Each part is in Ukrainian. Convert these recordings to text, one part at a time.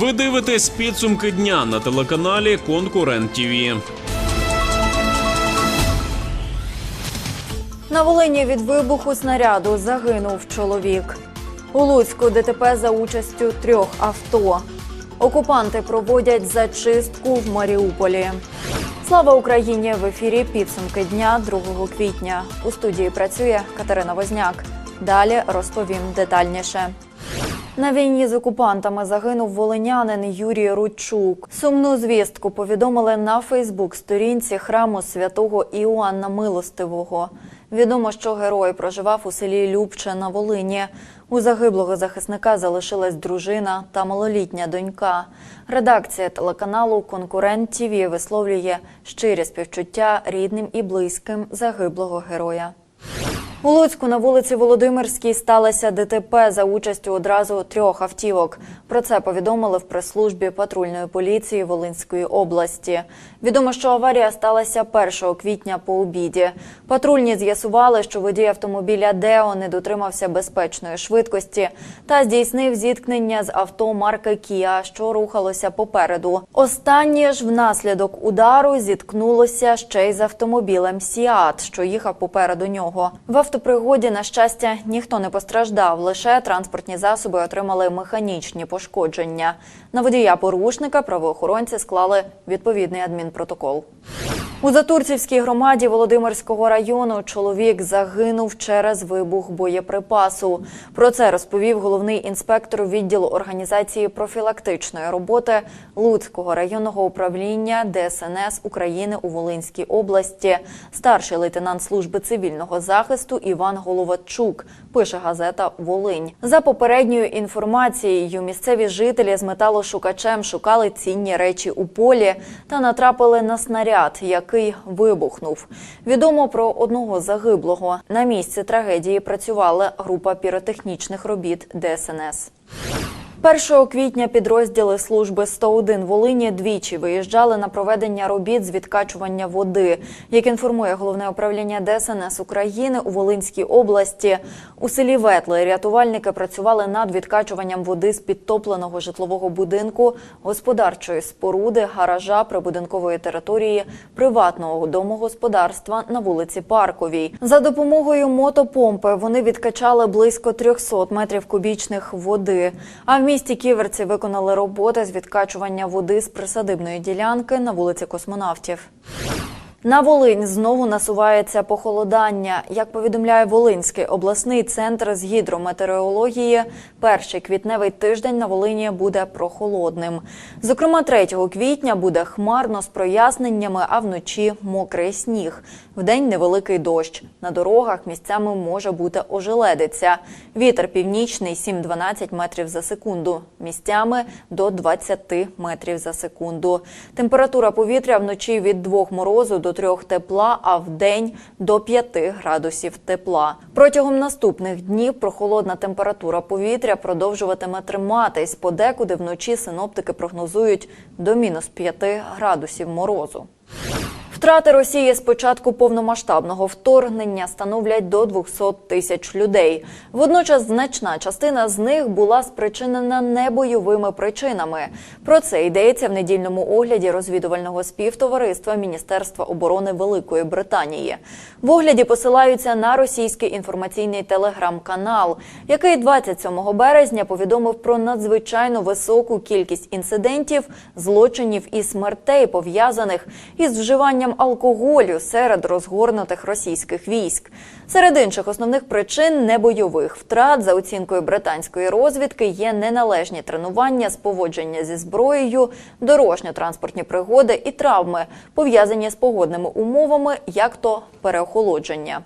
Ви дивитесь підсумки дня на телеканалі Конкурент ТІВІ. На Волині від вибуху снаряду загинув чоловік. У Луцьку ДТП за участю трьох авто. Окупанти проводять зачистку в Маріуполі. Слава Україні! В ефірі підсумки дня 2 квітня. У студії працює Катерина Возняк. Далі розповім детальніше. На війні з окупантами загинув волинянин Юрій Рудчук. Сумну звістку повідомили на Фейсбук-сторінці храму святого Іоанна Милостивого. Відомо, що герой проживав у селі Любче на Волині. У загиблого захисника залишилась дружина та малолітня донька. Редакція телеканалу Конкурент ТІВІ висловлює щирі співчуття рідним і близьким загиблого героя. У Луцьку на вулиці Володимирській сталося ДТП за участю одразу трьох автівок. Про це повідомили в прес-службі патрульної поліції Волинської області. Відомо, що аварія сталася 1 квітня по обіді. Патрульні з'ясували, що водій автомобіля Део не дотримався безпечної швидкості та здійснив зіткнення з авто марки Кія, що рухалося попереду. Останнє ж внаслідок удару зіткнулося ще й з автомобілем Сіат, що їхав попереду нього. В автопригоді, на щастя, ніхто не постраждав. Лише транспортні засоби отримали механічні пошкодження. На водія порушника правоохоронці склали відповідний адмінпротокол. У Затурцівській громаді Володимирського району чоловік загинув через вибух боєприпасу. Про це розповів головний інспектор відділу організації профілактичної роботи Луцького районного управління ДСНС України у Волинській області, старший лейтенант служби цивільного захисту Іван Головачук. Пише газета Волинь. За попередньою інформацією, місцеві жителі з металошукачем шукали цінні речі у полі та натрапили на снаряд, який вибухнув. Відомо про одного загиблого. На місці трагедії працювала група піротехнічних робіт ДСНС. 1 квітня підрозділи служби 101 Волині двічі виїжджали на проведення робіт з відкачування води. Як інформує головне управління ДСНС України у Волинській області, у селі Ветли рятувальники працювали над відкачуванням води з підтопленого житлового будинку, господарчої споруди, гаража прибудинкової території приватного домогосподарства на вулиці Парковій. За допомогою мотопомпи вони відкачали близько 300 метрів кубічних води. А в місті Ківерці виконали роботи з відкачування води з присадибної ділянки на вулиці Космонавтів. На Волинь знову насувається похолодання. Як повідомляє Волинський обласний центр з гідрометеорології, перший квітневий тиждень на Волині буде прохолодним. Зокрема, 3 квітня буде хмарно з проясненнями, а вночі мокрий сніг. Вдень невеликий дощ. На дорогах місцями може бути ожеледиця. Вітер північний 7-12 метрів за секунду. Місцями до 20 метрів за секунду. Температура повітря вночі від 2 морозу до 3 тепла, а в день до 5 градусів тепла. Протягом наступних днів прохолодна температура повітря продовжуватиме триматись. Подекуди вночі синоптики прогнозують до мінус 5 градусів морозу. Втрати Росії з початку повномасштабного вторгнення становлять до 200 тисяч людей. Водночас значна частина з них була спричинена небойовими причинами. Про це йдеться в недільному огляді розвідувального співтовариства Міністерства оборони Великої Британії. В огляді посилаються на російський інформаційний телеграм-канал, який 27 березня повідомив про надзвичайно високу кількість інцидентів, злочинів і смертей пов'язаних із вживанням алкоголю серед розгорнутих російських військ. Серед інших основних причин небойових втрат за оцінкою британської розвідки є неналежні тренування з поводження зі зброєю, дорожньо-транспортні пригоди і травми, пов'язані з погодними умовами, як то переохолодження.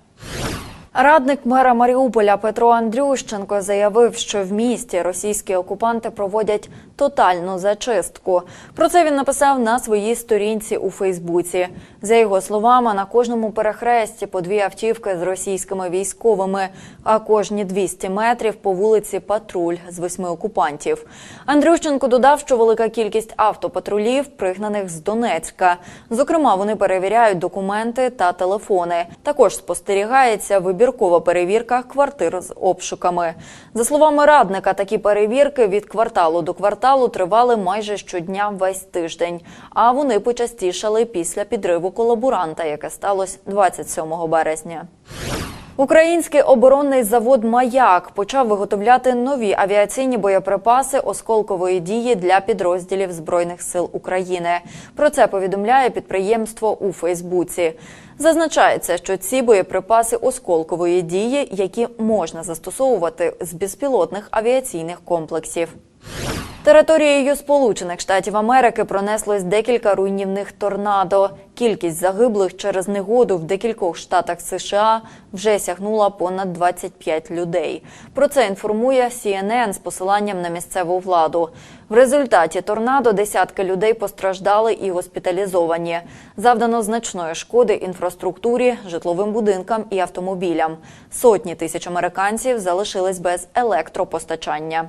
Радник мера Маріуполя Петро Андрющенко заявив, що в місті російські окупанти проводять тотальну зачистку. Про це він написав на своїй сторінці у Фейсбуці. За його словами, на кожному перехресті по дві автівки з російськими військовими, а кожні 200 метрів по вулиці патруль з восьми окупантів. Андрющенко додав, що велика кількість автопатрулів пригнаних з Донецька. Зокрема, вони перевіряють документи та телефони. Також спостерігається вибір вибіркова перевірка квартир з обшуками. За словами радника, такі перевірки від кварталу до кварталу тривали майже щодня весь тиждень. А вони почастішали після підриву колаборанта, яке сталося 27 березня. Український оборонний завод Маяк почав виготовляти нові авіаційні боєприпаси осколкової дії для підрозділів збройних сил України. Про це повідомляє підприємство у Фейсбуці. Зазначається, що ці боєприпаси осколкової дії, які можна застосовувати з безпілотних авіаційних комплексів. Територією Сполучених Штатів Америки пронеслось декілька руйнівних торнадо. Кількість загиблих через негоду в декількох штатах США вже сягнула понад 25 людей. Про це інформує CNN з посиланням на місцеву владу. В результаті торнадо десятки людей постраждали і госпіталізовані. Завдано значної шкоди інфраструктурі, житловим будинкам і автомобілям. Сотні тисяч американців залишились без електропостачання.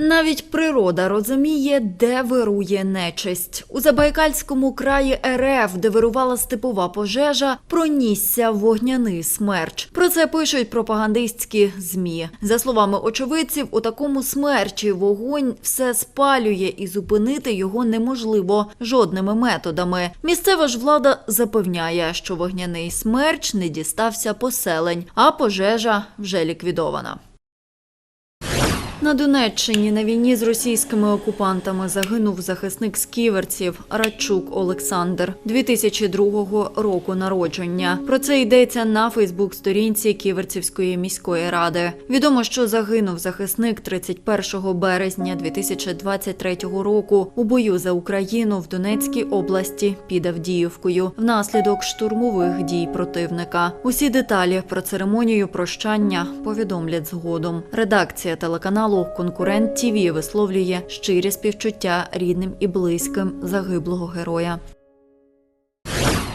Навіть природа розуміє, де вирує нечисть. У Забайкальському краї РФ, де вирувала степова пожежа, пронісся вогняний смерч. Про це пишуть пропагандистські змі. За словами очевидців, у такому смерчі вогонь все спалює і зупинити його неможливо жодними методами. Місцева ж влада запевняє, що вогняний смерч не дістався поселень, а пожежа вже ліквідована. На Донеччині на війні з російськими окупантами загинув захисник з ківерців Радчук Олександр 2002 року народження. Про це йдеться на Фейсбук-сторінці Ківерцівської міської ради. Відомо, що загинув захисник 31 березня 2023 року у бою за Україну в Донецькій області під Авдіївкою внаслідок штурмових дій противника. Усі деталі про церемонію прощання повідомлять згодом. Редакція телеканалу Конкурент ТІВІ висловлює щирі співчуття рідним і близьким загиблого героя.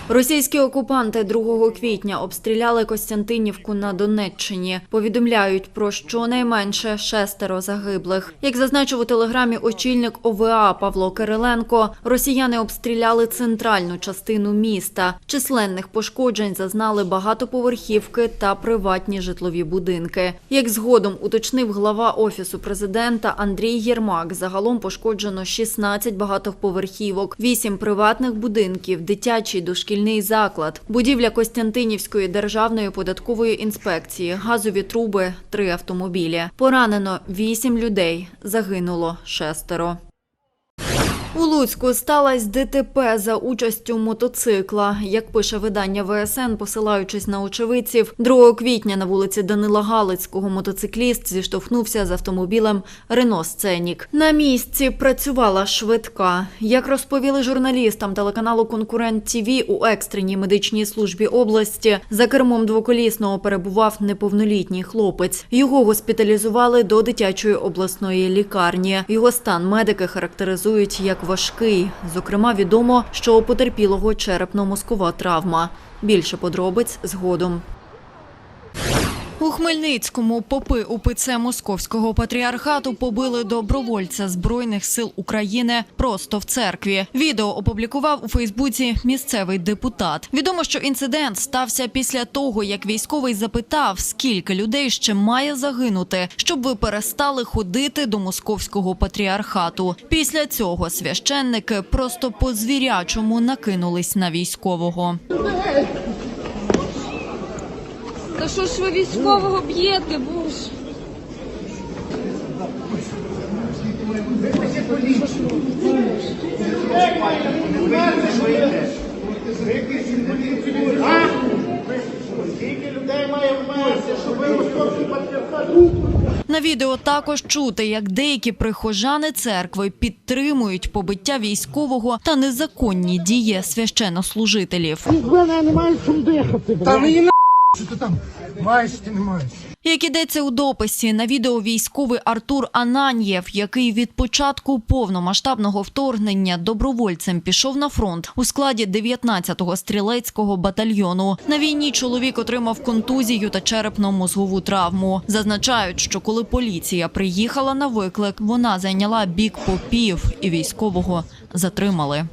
Російські окупанти 2 квітня обстріляли Костянтинівку на Донеччині. Повідомляють про щонайменше шестеро загиблих. Як зазначив у телеграмі очільник ОВА Павло Кириленко, росіяни обстріляли центральну частину міста. Численних пошкоджень зазнали багатоповерхівки та приватні житлові будинки. Як згодом уточнив глава офісу президента Андрій Єрмак, загалом пошкоджено 16 багатоповерхівок, 8 приватних будинків, дитячий дошкільний заклад, будівля Костянтинівської державної податкової інспекції, газові труби, три автомобілі. Поранено вісім людей, загинуло шестеро. У Луцьку сталося ДТП за участю мотоцикла. Як пише видання ВСН, посилаючись на очевидців, 2 квітня на вулиці Данила Галицького мотоцикліст зіштовхнувся з автомобілем Рено Сценік. На місці працювала швидка. Як розповіли журналістам телеканалу Конкурент ТІВІ у екстреній медичній службі області, за кермом двоколісного перебував неповнолітній хлопець. Його госпіталізували до дитячої обласної лікарні. Його стан медики характеризують як важкий. Зокрема, відомо, що у потерпілого черепно-мозкова травма. Більше подробиць згодом. У Хмельницькому попи УПЦ Московського патріархату побили добровольця Збройних сил України просто в церкві. Відео опублікував у Фейсбуці місцевий депутат. Відомо, що інцидент стався після того, як військовий запитав, скільки людей ще має загинути, щоб ви перестали ходити до московського патріархату. Після цього священники просто по звірячому накинулись на військового. Та що ж ви військового б'єте, буш? На відео також чути, як деякі прихожани церкви підтримують побиття військового та незаконні дії священнослужителів. З мене немає чим дихати. Та на що ти там маєш чи не маєш. Як ідеться у дописі, на відео військовий Артур Ананьєв, який від початку повномасштабного вторгнення добровольцем пішов на фронт у складі 19-го стрілецького батальйону. На війні чоловік отримав контузію та черепно-мозгову травму. Зазначають, що коли поліція приїхала на виклик, вона зайняла бік попів і військового затримали.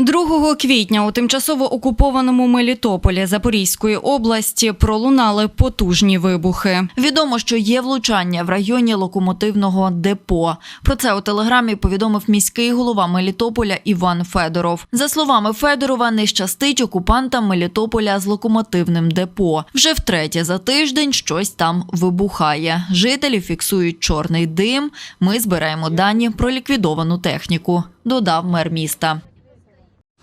2 квітня у тимчасово окупованому Мелітополі Запорізької області пролунали потужні вибухи. Відомо, що є влучання в районі локомотивного депо. Про це у телеграмі повідомив міський голова Мелітополя Іван Федоров. За словами Федорова, не щастить окупантам Мелітополя з локомотивним депо. Вже втретє за тиждень щось там вибухає. Жителі фіксують чорний дим. Ми збираємо дані про ліквідовану техніку. Додав мер міста.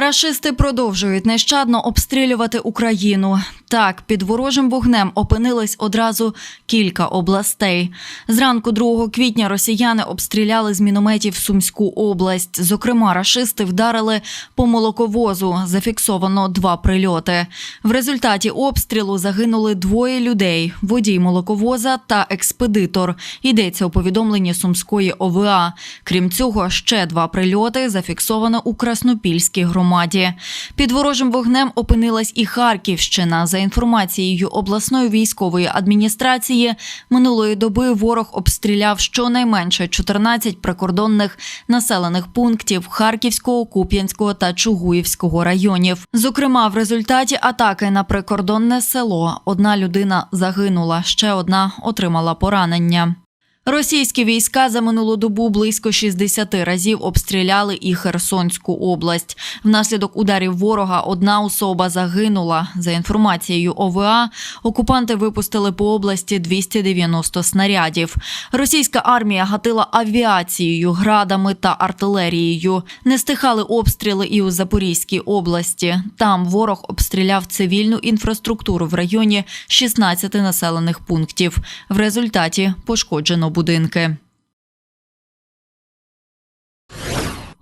Рашисти продовжують нещадно обстрілювати Україну. Так, під ворожим вогнем опинились одразу кілька областей. Зранку 2 квітня росіяни обстріляли з мінометів Сумську область. Зокрема, рашисти вдарили по молоковозу. Зафіксовано два прильоти. В результаті обстрілу загинули двоє людей: водій молоковоза та експедитор. Йдеться у повідомленні Сумської ОВА. Крім цього, ще два прильоти зафіксовано у Краснопільській громаді. Під ворожим вогнем опинилась і Харківщина. За інформацією обласної військової адміністрації, минулої доби ворог обстріляв щонайменше 14 прикордонних населених пунктів Харківського, Куп'янського та Чугуївського районів. Зокрема, в результаті атаки на прикордонне село одна людина загинула, ще одна отримала поранення. Російські війська за минулу добу близько 60 разів обстріляли і Херсонську область. Внаслідок ударів ворога одна особа загинула. За інформацією ОВА, окупанти випустили по області 290 снарядів. Російська армія гатила авіацією, градами та артилерією. Не стихали обстріли і у Запорізькій області. Там ворог обстріляв цивільну інфраструктуру в районі 16 населених пунктів. В результаті пошкоджено будинки.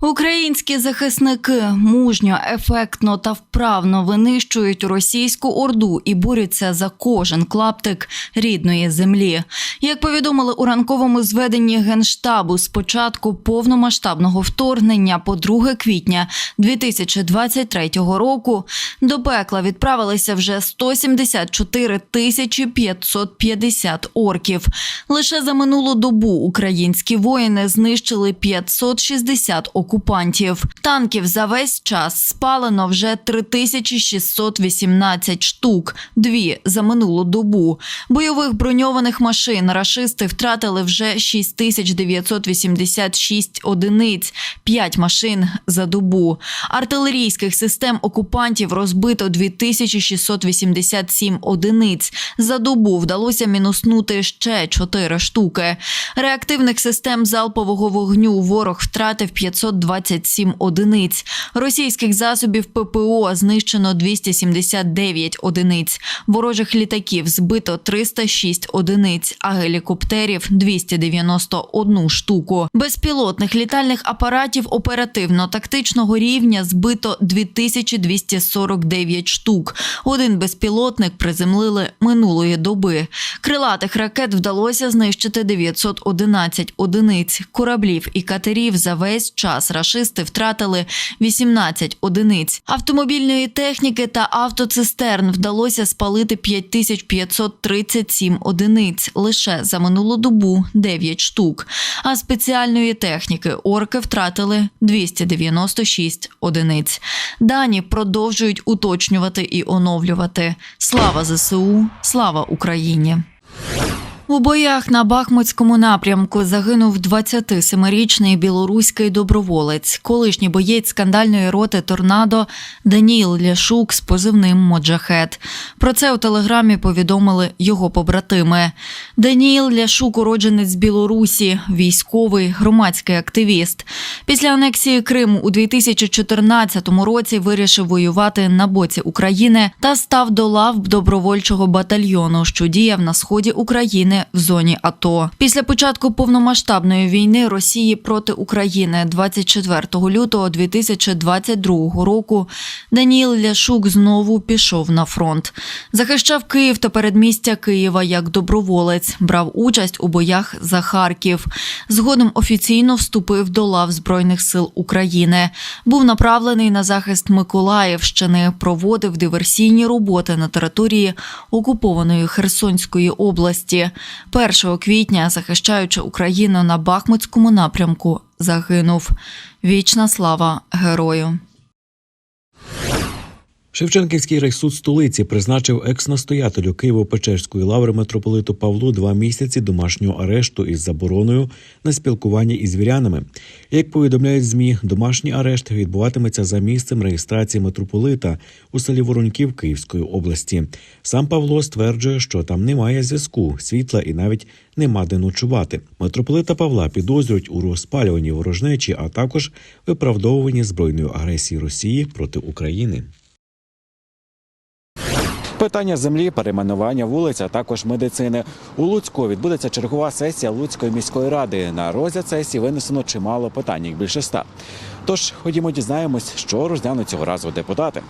Українські захисники мужньо, ефектно та вправно винищують російську орду і борються за кожен клаптик рідної землі. Як повідомили у ранковому зведенні генштабу, з початку повномасштабного вторгнення по 2 квітня 2023 року до пекла відправилися вже 174 тисячі 550 орків. Лише за минулу добу українські воїни знищили 560 окупантів. Танків за весь час спалено вже 3618 штук, дві за минулу добу. Бойових броньованих машин рашисти втратили вже 6986 одиниць, 5 машин за добу. Артилерійських систем окупантів розбито 2687 одиниць. За добу вдалося мінуснути ще 4 штуки. Реактивних систем залпового вогню ворог втратив 527 одиниць. Російських засобів ППО знищено 279 одиниць. Ворожих літаків збито 306 одиниць, а гелікоптерів 291 штуку. Безпілотних літальних апаратів оперативно-тактичного рівня збито 2249 штук. Один безпілотник приземлили минулої доби. Крилатих ракет вдалося знищити 911 одиниць. Кораблів і катерів за весь час рашисти втратили 18 одиниць. Автомобільної техніки та автоцистерн вдалося спалити 5537 одиниць лише за минулу добу 9 штук. А спеціальної техніки орки втратили 296 одиниць. Дані продовжують уточнювати і оновлювати. Слава ЗСУ, слава Україні! У боях на Бахмутському напрямку загинув 27-річний білоруський доброволець, колишній боєць скандальної роти Торнадо Даніїл Ляшук з позивним Моджахет. Про це у телеграмі повідомили його побратими. Даніїл Ляшук, уродженець Білорусі, військовий, громадський активіст. Після анексії Криму у 2014 році вирішив воювати на боці України та став до лав добровольчого батальйону, що діяв на сході України України в зоні АТО. Після початку повномасштабної війни Росії проти України 24 лютого 2022 року Даніл Ляшук знову пішов на фронт. Захищав Київ та передмістя Києва як доброволець, брав участь у боях за Харків. Згодом офіційно вступив до лав Збройних сил України. Був направлений на захист Миколаївщини, проводив диверсійні роботи на території окупованої Херсонської області. 1 квітня, захищаючи Україну на Бахмутському напрямку, загинув. Вічна слава герою. Шевченківський райсуд столиці призначив екс-настоятелю Києво-Печерської лаври митрополиту Павлу два місяці домашнього арешту із забороною на спілкування із вірянами. Як повідомляють змі, домашній арешт відбуватиметься за місцем реєстрації митрополита у селі Вороньків Київської області. Сам Павло стверджує, що там немає зв'язку, світла і навіть нема де ночувати. Митрополита Павла підозрюють у розпалюванні ворожнечі, а також виправдовуванні збройної агресії Росії проти України. Питання землі, перейменування вулиць, а також медицини. У Луцьку відбудеться чергова сесія Луцької міської ради. На розгляд сесії винесено чимало питань, їх більше ста. Тож ходімо, дізнаємось, що розглянуть цього разу депутати.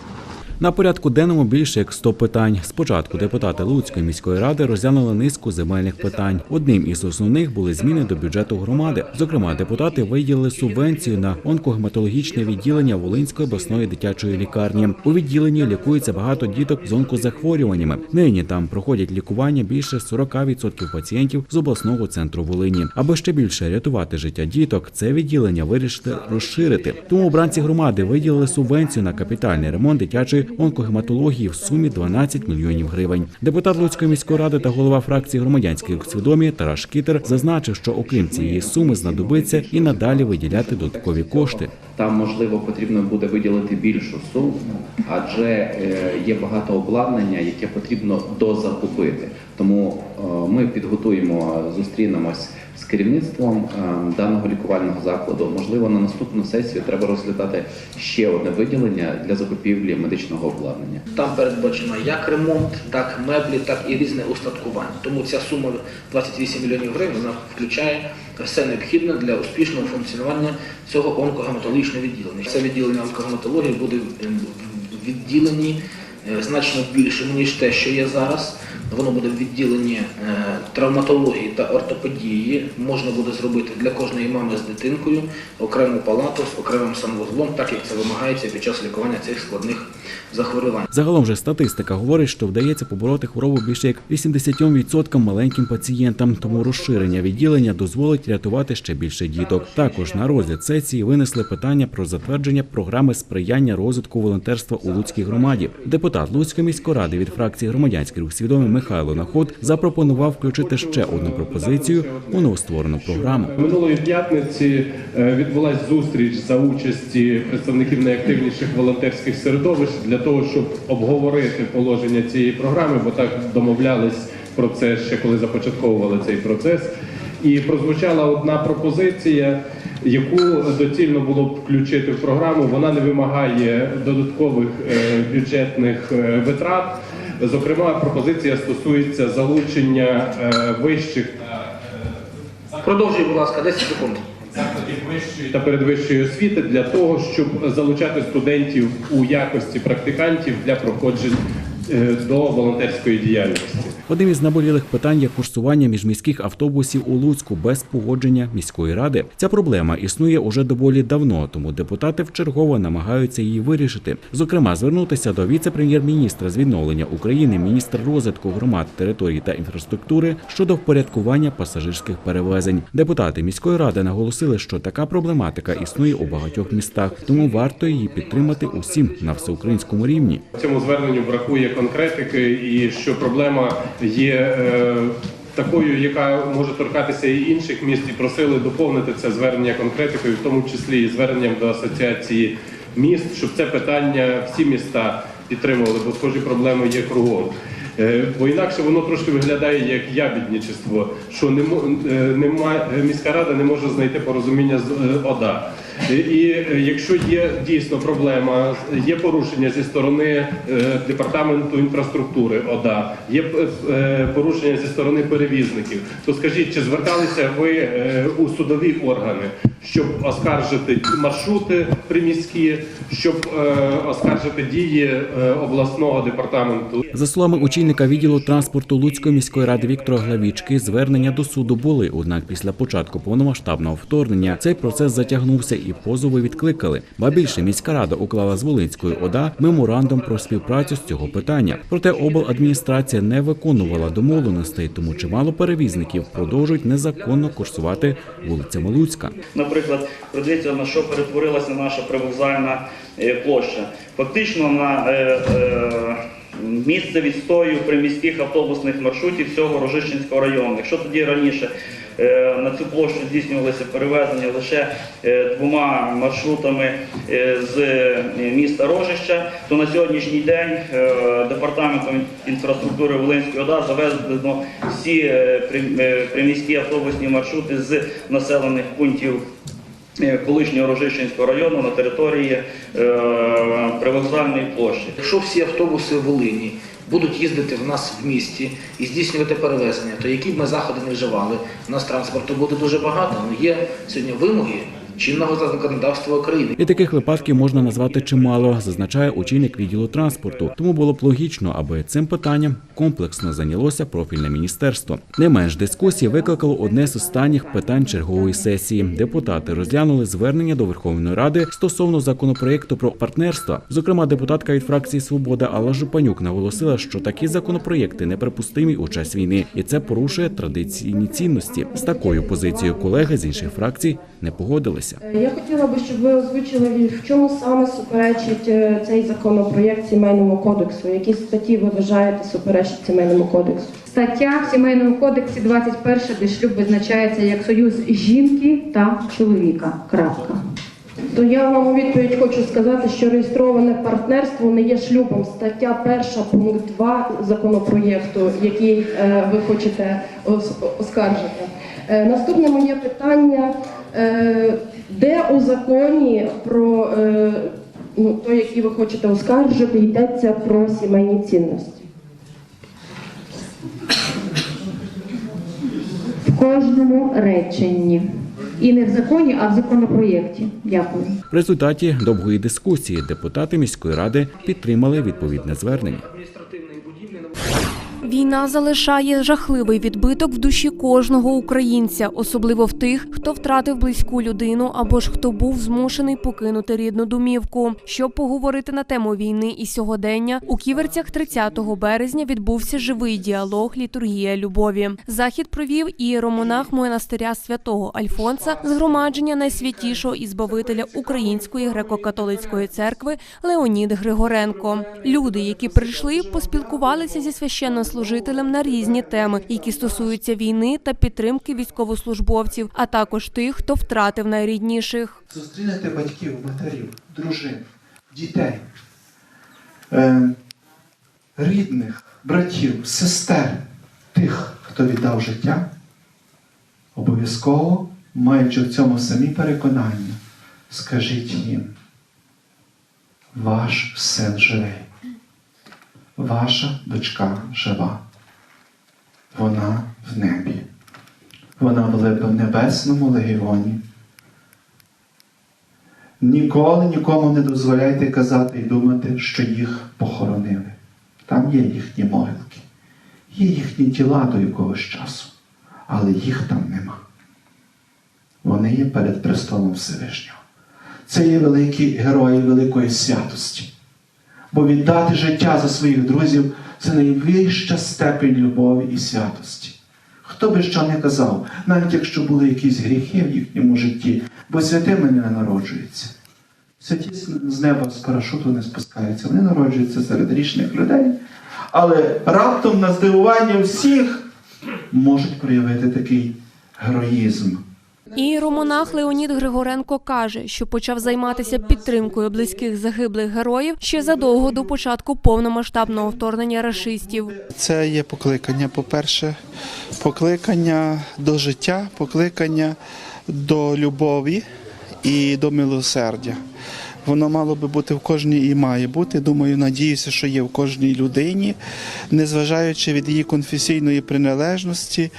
На порядку денному більше як 100 питань. Спочатку депутати Луцької міської ради розглянули низку земельних питань. Одним із основних були зміни до бюджету громади. Зокрема, депутати виділили субвенцію на онкогематологічне відділення Волинської обласної дитячої лікарні. У відділенні лікується багато діток з онкозахворюваннями. Нині там проходять лікування більше 40% пацієнтів з обласного центру Волині. Аби ще більше рятувати життя діток, це відділення вирішили розширити. Тому обранці громади виділили субвенцію на капітальний ремонт дитячої онкогематології в сумі 12 мільйонів гривень. Депутат Луцької міської ради та голова фракції громадянські рух свідомі Тараш Кітер зазначив, що окрім цієї суми знадобиться і надалі виділяти додаткові кошти. Там можливо потрібно буде виділити більшу суму, адже е, є багато обладнання, яке потрібно дозакупити. Тому е, ми підготуємо, зустрінемось з керівництвом е, даного лікувального закладу. Можливо, на наступну сесію треба розглядати ще одне виділення для закупівлі медичного обладнання. Там передбачено як ремонт, так меблі, так і різне устаткування. Тому ця сума 28 мільйонів гривень вона включає все необхідне для успішного функціонування цього онкогематологічного відділення. Це відділення онкогематології буде е, в відділенні е, значно більше, ніж те, що є зараз. Воно буде в відділенні е, травматології та ортопедії. Можна буде зробити для кожної мами з дитинкою окрему палату з окремим санвузлом, так як це вимагається під час лікування цих складних захворювань. Загалом же статистика говорить, що вдається побороти хворобу більше як 80% маленьким пацієнтам. Тому розширення відділення дозволить рятувати ще більше діток. Також на розгляд сесії винесли питання про затвердження програми сприяння розвитку волонтерства у Луцькій громаді. Депутат Луцької міської ради від фракції громадянський рух свідомий Михайло Наход запропонував включити ще одну пропозицію у новостворену програму. Минулої п'ятниці е, відбулася зустріч за участі представників найактивніших волонтерських середовищ для того, щоб обговорити положення цієї програми, бо так домовлялись про це ще коли започатковували цей процес. І прозвучала одна пропозиція, яку доцільно було б включити в програму. Вона не вимагає додаткових е, бюджетних е, витрат. Зокрема, пропозиція стосується залучення е, вищих Продовжуй, будь ласка, 10 секунд. Закладів вищої та передвищої освіти для того, щоб залучати студентів у якості практикантів для проходжень е, до волонтерської діяльності. Одним із наболілих питань є курсування міжміських автобусів у Луцьку без погодження міської ради. Ця проблема існує уже доволі давно, тому депутати вчергово намагаються її вирішити. Зокрема, звернутися до віце-прем'єр-міністра з відновлення України, міністра розвитку громад, територій та інфраструктури щодо впорядкування пасажирських перевезень. Депутати міської ради наголосили, що така проблематика існує у багатьох містах, тому варто її підтримати усім на всеукраїнському рівні. В цьому зверненню бракує конкретики, і що проблема є е, такою, яка може торкатися і інших міст, і просили доповнити це звернення конкретикою, в тому числі і зверненням до асоціації міст, щоб це питання всі міста підтримували, бо схожі проблеми є кругом. Е, Бо інакше воно трошки виглядає як ябідничество, що не е, нема, міська рада не може знайти порозуміння з ОДА. І е, якщо є дійсно проблема, є порушення зі сторони е, департаменту інфраструктури ОДА, є е, порушення зі сторони перевізників, то скажіть, чи зверталися ви у судові органи, щоб оскаржити маршрути приміські, щоб оскаржити дії обласного департаменту? За словами очільника відділу транспорту Луцької міської ради Віктора Главічки, звернення до суду були. Однак після початку повномасштабного вторгнення цей процес затягнувся і позови відкликали. Ба більше міська рада уклала з Волинською ОДА меморандум про співпрацю з цього питання. Проте обладміністрація не виконувала домовленостей, тому чимало перевізників продовжують незаконно курсувати вулицями Луцька. Наприклад, подивіться, на що перетворилася наша привокзальна е, площа. Фактично на е, е, місце відстою приміських автобусних маршрутів всього Рожищенського району. Якщо тоді раніше на цю площу здійснювалися перевезення лише е, двома маршрутами е, з е, міста Рожища, то на сьогоднішній день е, департаментом інфраструктури Волинської ОДА завезено всі е, при- е, приміські автобусні маршрути з населених пунктів е, колишнього Рожищенського району на території е, привокзальної площі. Якщо всі автобуси в Волині будуть їздити в нас в місті і здійснювати перевезення, то які б ми заходи не вживали, у нас транспорту буде дуже багато. але є сьогодні вимоги чинного законодавства України. І таких випадків можна назвати чимало, зазначає очільник відділу транспорту. Тому було б логічно, аби цим питанням комплексно зайнялося профільне міністерство. Не менш дискусії викликало одне з останніх питань чергової сесії. Депутати розглянули звернення до Верховної Ради стосовно законопроєкту про партнерство. Зокрема, депутатка від фракції Свобода Алла Жупанюк наголосила, що такі законопроєкти неприпустимі у час війни, і це порушує традиційні цінності. З такою позицією колеги з інших фракцій не погодилися. Я хотіла би, щоб ви озвучили, в чому саме суперечить е, цей законопроєкт сімейному кодексу. Які статті ви вважаєте суперечить сімейному кодексу? Стаття в сімейному кодексі 21, де шлюб визначається як союз жінки та чоловіка. Крапка. То я вам у відповідь хочу сказати, що реєстроване партнерство не є шлюбом. Стаття 1, пункт 2 законопроєкту, який е, ви хочете оскаржити. Е, наступне моє питання: е, де у законі про е, ну, той, який ви хочете оскаржити, йдеться про сімейні цінності? В кожному реченні. І не в законі, а в законопроєкті. Дякую. В результаті довгої дискусії депутати міської ради підтримали відповідне звернення. Війна залишає жахливий відбиток в душі кожного українця, особливо в тих, хто втратив близьку людину або ж хто був змушений покинути рідну домівку. Щоб поговорити на тему війни і сьогодення, у ківерцях 30 березня відбувся живий діалог Літургія любові. Захід провів ієромонах монастиря святого Альфонса, згромадження найсвятішого і збавителя Української греко-католицької церкви Леонід Григоренко. Люди, які прийшли, поспілкувалися зі священнослужителем на різні теми, які стосуються війни та підтримки військовослужбовців, а також тих, хто втратив найрідніших. Зустрінете батьків, матерів, дружин, дітей, е, рідних, братів, сестер, тих, хто віддав життя, обов'язково, маючи в цьому самі переконання, скажіть їм, ваш син живий, ваша дочка жива, вона в небі, вона в небесному легіоні. Ніколи нікому не дозволяйте казати і думати, що їх похоронили. Там є їхні могилки, є їхні тіла до якогось часу, але їх там нема. Вони є перед престолом Всевишнього. Це є великі герої великої святості. Бо віддати життя за своїх друзів це найвища степень любові і святості. Хто би що не казав, навіть якщо були якісь гріхи в їхньому житті, бо святими не народжуються. Святі з неба з парашуту не спускаються, вони народжуються серед річних людей. Але раптом на здивування всіх можуть проявити такий героїзм. Ієромонах Леонід Григоренко каже, що почав займатися підтримкою близьких загиблих героїв ще задовго до початку повномасштабного вторгнення рашистів. Це є покликання, по-перше, покликання до життя, покликання до любові і до милосердя. Воно мало би бути в кожній і має бути. Думаю, надіюся, що є в кожній людині, незважаючи від її конфесійної приналежності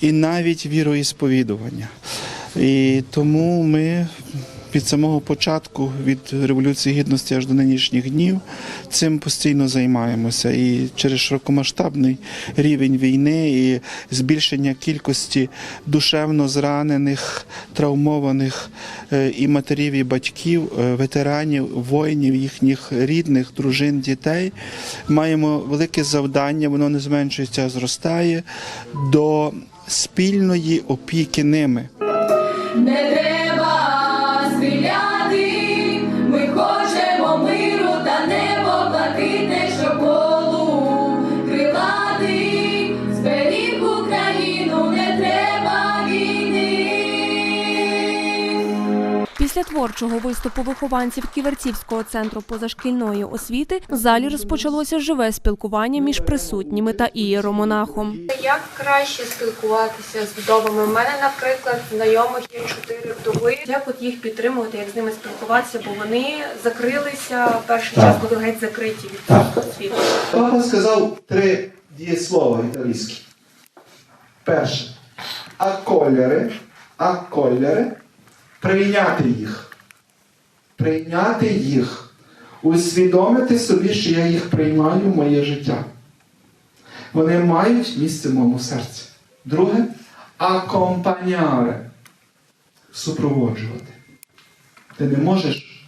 і навіть віроісповідування. І тому ми від самого початку, від Революції Гідності аж до нинішніх днів, цим постійно займаємося. І через широкомасштабний рівень війни і збільшення кількості душевно зранених, травмованих е, і матерів, і батьків, е, ветеранів, воїнів, їхніх рідних, дружин, дітей, маємо велике завдання, воно не зменшується, а зростає до спільної опіки ними. Не Після творчого виступу вихованців Ківерцівського центру позашкільної освіти в залі розпочалося живе спілкування між присутніми та ієромонахом. Як краще спілкуватися з вдовами? У мене, наприклад, знайомих є чотири вдови. Як от їх підтримувати, як з ними спілкуватися, бо вони закрилися перший Так. час, були геть закриті від Так. світу. Папа сказав три дієслова італійські. Перше. Аккольоре, аккольоре, прийняти їх. Прийняти їх. Усвідомити собі, що я їх приймаю в моє життя. Вони мають місце в моєму серці. Друге акомпаняре. Супроводжувати. Ти не можеш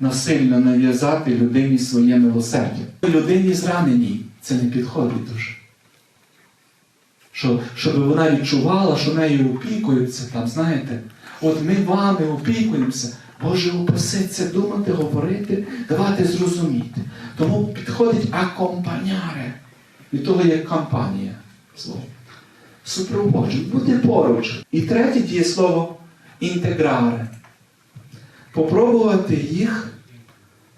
насильно нав'язати людині своє милосердя. Людині зраненій це не підходить дуже. Що, щоб вона відчувала, що нею опікуються, там, знаєте, от ми вами опікуємося. Боже, упаси думати, говорити, давати зрозуміти. Тому підходить акомпаняре. Від того є кампанія. Слово. Бути поруч. І третє дієслово інтеграре попробувати їх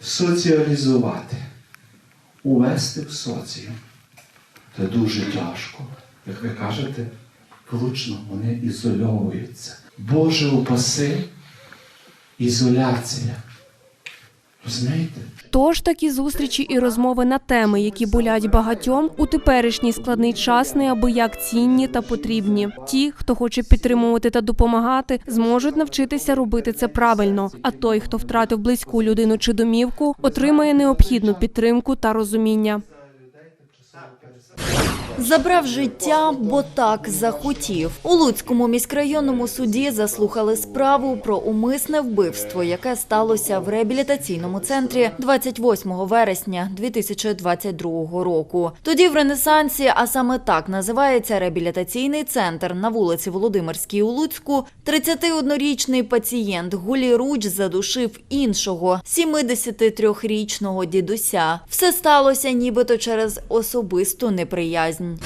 соціалізувати, увести в соціум. Це дуже тяжко. Як ви кажете, влучно вони ізольовуються. Боже упаси, ізоляція. Розумієте? Тож такі зустрічі і розмови на теми, які болять багатьом, у теперішній складний час неабияк цінні та потрібні. Ті, хто хоче підтримувати та допомагати, зможуть навчитися робити це правильно. А той, хто втратив близьку людину чи домівку, отримає необхідну підтримку та розуміння. Забрав життя, бо так захотів. У Луцькому міськрайонному суді заслухали справу про умисне вбивство, яке сталося в реабілітаційному центрі 28 вересня 2022 року. Тоді в Ренесансі, а саме так називається реабілітаційний центр на вулиці Володимирській у Луцьку, 31-річний пацієнт Гулі Руч задушив іншого 73-річного дідуся. Все сталося нібито через особисту неприязнь.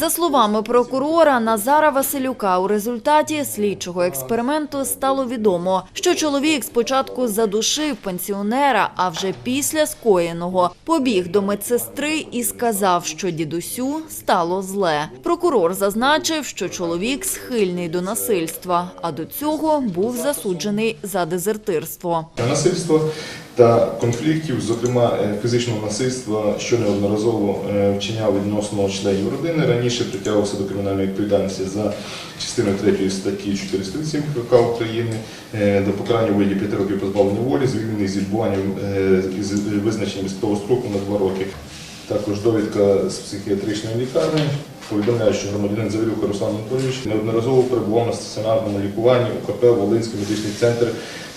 За словами прокурора Назара Василюка, у результаті слідчого експерименту стало відомо, що чоловік спочатку задушив пенсіонера, а вже після скоєного побіг до медсестри і сказав, що дідусю стало зле. Прокурор зазначив, що чоловік схильний до насильства, а до цього був засуджений за дезертирство. насильства та конфліктів, зокрема е, фізичного насильства, що неодноразово е, вчиняв відносно членів родини. Раніше притягувався до кримінальної відповідальності за частиною 3 статті 408 КК України е, до покарання виді 5 років позбавлення волі, звільнений з відбуванням з із визначенням військового строку на 2 роки. Також довідка з психіатричної лікарні повідомляє, що громадянин Завірюка Руслан Анатолійович неодноразово перебував на стаціонарному лікуванні у КП Волинський медичний центр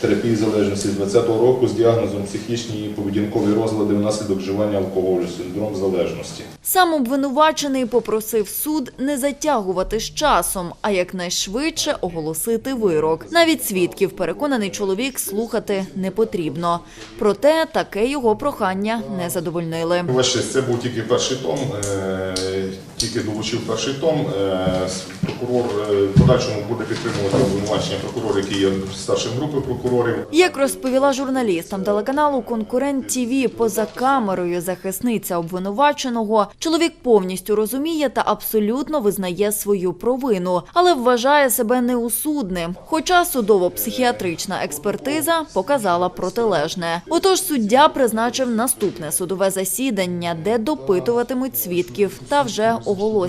терапії залежності з 2020 року з діагнозом психічні і поведінкові розлади внаслідок вживання алкоголю, синдром залежності. Сам обвинувачений попросив суд не затягувати з часом, а якнайшвидше оголосити вирок. Навіть свідків переконаний чоловік слухати не потрібно. Проте таке його прохання не задовольнили. Ваше це був тільки перший том. Е, тільки долучив перший том. Е, Прокурор е, в подальшому буде підтримувати обвинувачення прокурор, який є старшим групи прокурорів. Як розповіла журналістам телеканалу Конкурент ТІВІ поза камерою захисниця обвинуваченого, чоловік повністю розуміє та абсолютно визнає свою провину, але вважає себе неусудним. Хоча судово-психіатрична експертиза показала протилежне. Отож, суддя призначив наступне судове засідання, де допитуватимуть свідків та вже оголосять